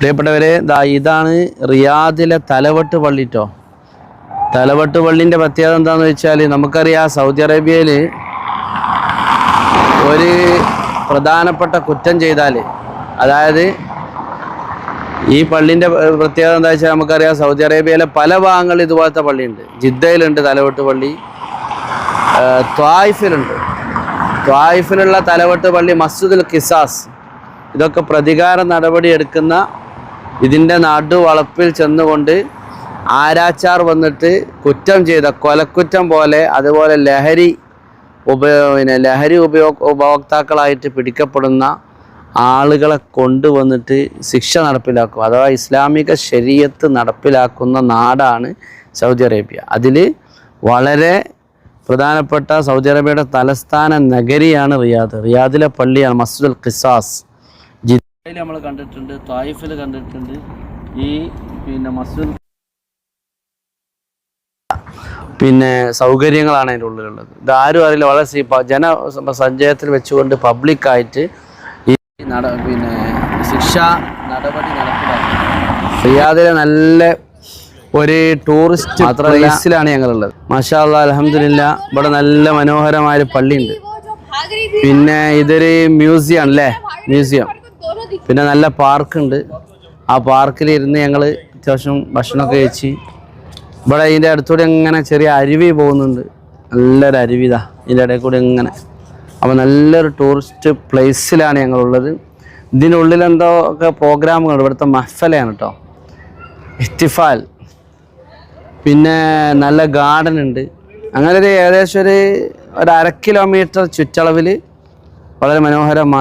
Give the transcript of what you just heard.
പ്രിയപ്പെട്ടവരെ ദാ ഇതാണ് റിയാദിലെ തലവെട്ട് പള്ളിട്ടോ തലവെട്ട് പള്ളിന്റെ പ്രത്യേകത എന്താണെന്ന് വെച്ചാൽ നമുക്കറിയാം സൗദി അറേബ്യയിൽ ഒരു പ്രധാനപ്പെട്ട കുറ്റം ചെയ്താൽ അതായത് ഈ പള്ളിന്റെ പ്രത്യേകത എന്താ വെച്ചാൽ നമുക്കറിയാം സൗദി അറേബ്യയിലെ പല ഭാഗങ്ങളിൽ ഇതുപോലത്തെ പള്ളിയുണ്ട്. ജിദ്ദയിലുണ്ട് തലവെട്ട് പള്ളി ത്വായിഫിലുണ്ട്. ത്വായിഫിലുള്ള തലവെട്ട് പള്ളി മസ്ജിദുൽ കിസാസ് ഇതൊക്കെ പ്രതികാര നടപടി എടുക്കുന്ന ഇതിന്റെ നടുവളപ്പിൽ ചെന്നുകൊണ്ട് ആരാച്ചാർ വന്നിട്ട് കുറ്റം ചെയ്ത കൊലക്കുറ്റം പോലെ അതുപോലെ ലഹരി ഉപയോ പിന്നെ ലഹരി ഉപയോഗ ഉപഭോക്താക്കളായിട്ട് പിടിക്കപ്പെടുന്ന ആളുകളെ കൊണ്ടുവന്നിട്ട് ശിക്ഷ നടപ്പിലാക്കും. അഥവാ ഇസ്ലാമിക ശരീരത്ത് നടപ്പിലാക്കുന്ന നാടാണ് സൗദി അറേബ്യ. അതിൽ വളരെ പ്രധാനപ്പെട്ട സൗദി അറേബ്യയുടെ തലസ്ഥാന നഗരിയാണ് റിയാദ്. റിയാദിലെ പള്ളിയാണ് മസ്ജിദുൽ ഖിസാസ്. ജിദ്ദയിൽ നമ്മൾ കണ്ടിട്ടുണ്ട് തായിഫിൽ കണ്ടിട്ടുണ്ട്. ഈ പിന്നെ മസ്ജിദ് പിന്നെ സൗകര്യങ്ങളാണ് അതിന്റെ ഉള്ളിലുള്ളത്. ഇത് ആരും അറിയില്ല. വളരെ സീ പ- ജന സഞ്ചയത്തിൽ വെച്ചുകൊണ്ട് പബ്ലിക്കായിട്ട് ഈ നട പിന്നെ ശിക്ഷ നടപടി നടപ്പിലാക്കി റിയാദിലെ നല്ല ഒരു ടൂറിസ്റ്റ് പ്ലേസിലാണ് ഞങ്ങളുള്ളത്. മാഷാ അല്ലാ അലഹമില്ല ഇവിടെ നല്ല മനോഹരമായൊരു പള്ളിയുണ്ട്. പിന്നെ ഇതൊരു മ്യൂസിയം അല്ലേ? മ്യൂസിയം. പിന്നെ നല്ല പാർക്കുണ്ട്. ആ പാർക്കിൽ ഇരുന്ന് ഞങ്ങൾ അത്യാവശ്യം ഭക്ഷണമൊക്കെ കഴിച്ച് ഇവിടെ ഇതിന്റെ അടുത്തൂടെ ഇങ്ങനെ ചെറിയ അരുവി പോകുന്നുണ്ട്. നല്ലൊരു അരുവിതാ ഇതിന്റെ ഇടയിൽ കൂടി ഇങ്ങനെ. അപ്പോൾ നല്ലൊരു ടൂറിസ്റ്റ് പ്ലേസിലാണ് ഞങ്ങളുള്ളത്. ഇതിനുള്ളിൽ എന്തോ ഒക്കെ പ്രോഗ്രാമുകൾ ഇവിടുത്തെ മഫലയാണ് കേട്ടോ ഇസ്തിഫാൽ പിന്നെ നല്ല ഗാർഡൻ ഉണ്ട്. അങ്ങനെ ഒരു ഏകദേശം ഒരു ഒരു അര കിലോമീറ്റർ ചുറ്റളവിൽ വളരെ മനോഹരമായ